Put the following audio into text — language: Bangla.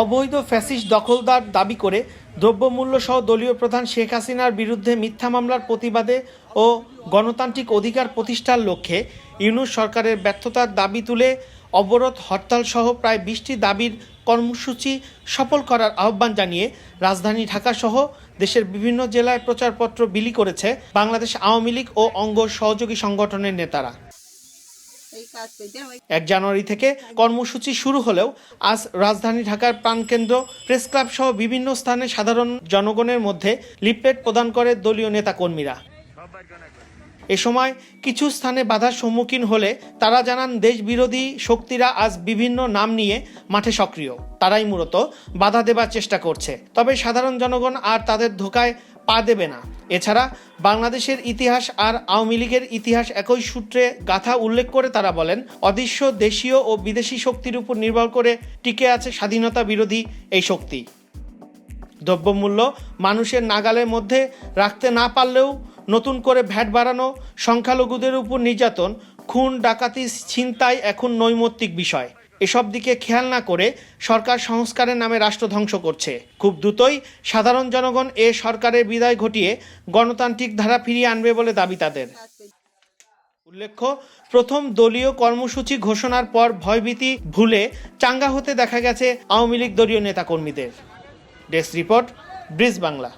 অবৈধ ফ্যাসিস দখলদার দাবি করে দ্রব্যমূল্য সহ দলীয় প্রধান শেখ হাসিনার বিরুদ্ধে মিথ্যা মামলার প্রতিবাদে ও গণতান্ত্রিক অধিকার প্রতিষ্ঠার লক্ষ্যে ইউনুস সরকারের ব্যর্থতার দাবি তুলে অবরোধ হরতাল সহ প্রায় বিশটি দাবির কর্মসূচি সফল করার আহ্বান জানিয়ে রাজধানী ঢাকা সহ দেশের বিভিন্ন জেলায় প্রচারপত্র বিলি করেছে বাংলাদেশ আওয়ামী লীগ ও অঙ্গ সহযোগী সংগঠনের নেতারা। এক জানুয়ারি থেকে কর্মসূচি শুরু হলেও আজ রাজধানী ঢাকার প্রাণকেন্দ্র, প্রেস ক্লাব সহ বিভিন্ন স্থানে সাধারণ জনগণের মধ্যে লিপলেট প্রদান করে দলীয় নেতাকর্মীরা। এ সময় কিছু স্থানে বাধার সম্মুখীন হলে তারা জানান দেশ বিরোধী শক্তিরা আজ বিভিন্ন নাম নিয়ে মাঠে সক্রিয়। তারাই মূলত বাধা দেবার চেষ্টা করছে। তবে সাধারণ জনগণ আর তাদের ধোকায় পা দেবে না। এছাড়া বাংলাদেশের ইতিহাস আর আওয়ামী লীগের ইতিহাস একই সূত্রে গাথা উল্লেখ করে তারা বলেন, অদৃশ্য দেশীয় ও বিদেশি শক্তির উপর নির্ভর করে টিকে আছে স্বাধীনতা বিরোধী এই শক্তি। দ্রব্যমূল্য মানুষের নাগালের মধ্যে রাখতে না পারলেও নতুন করে ভ্যাট বাড়ানো, সংখ্যালঘুদের উপর নির্যাতন, খুন, ডাকাতি, ছিনতাই এখন নৈমিত্তিক বিষয়। এসব দিকে খেয়াল না করে সরকার সংস্কারের নামে রাষ্ট্র ধ্বংস করছে। খুব দ্রুতই সাধারণ জনগণ এ সরকারের বিদায় ঘটিয়ে গণতান্ত্রিক ধারা ফিরিয়ে আনবে বলে দাবি তাদের। উল্লেখ্য, প্রথম দলীয় কর্মসূচি ঘোষণার পর ভয়ভীতি ভুলে চাঙ্গা হতে দেখা গেছে আওয়ামী লীগ দলীয় নেতাকর্মীদের। Desk report, bridge Bangla.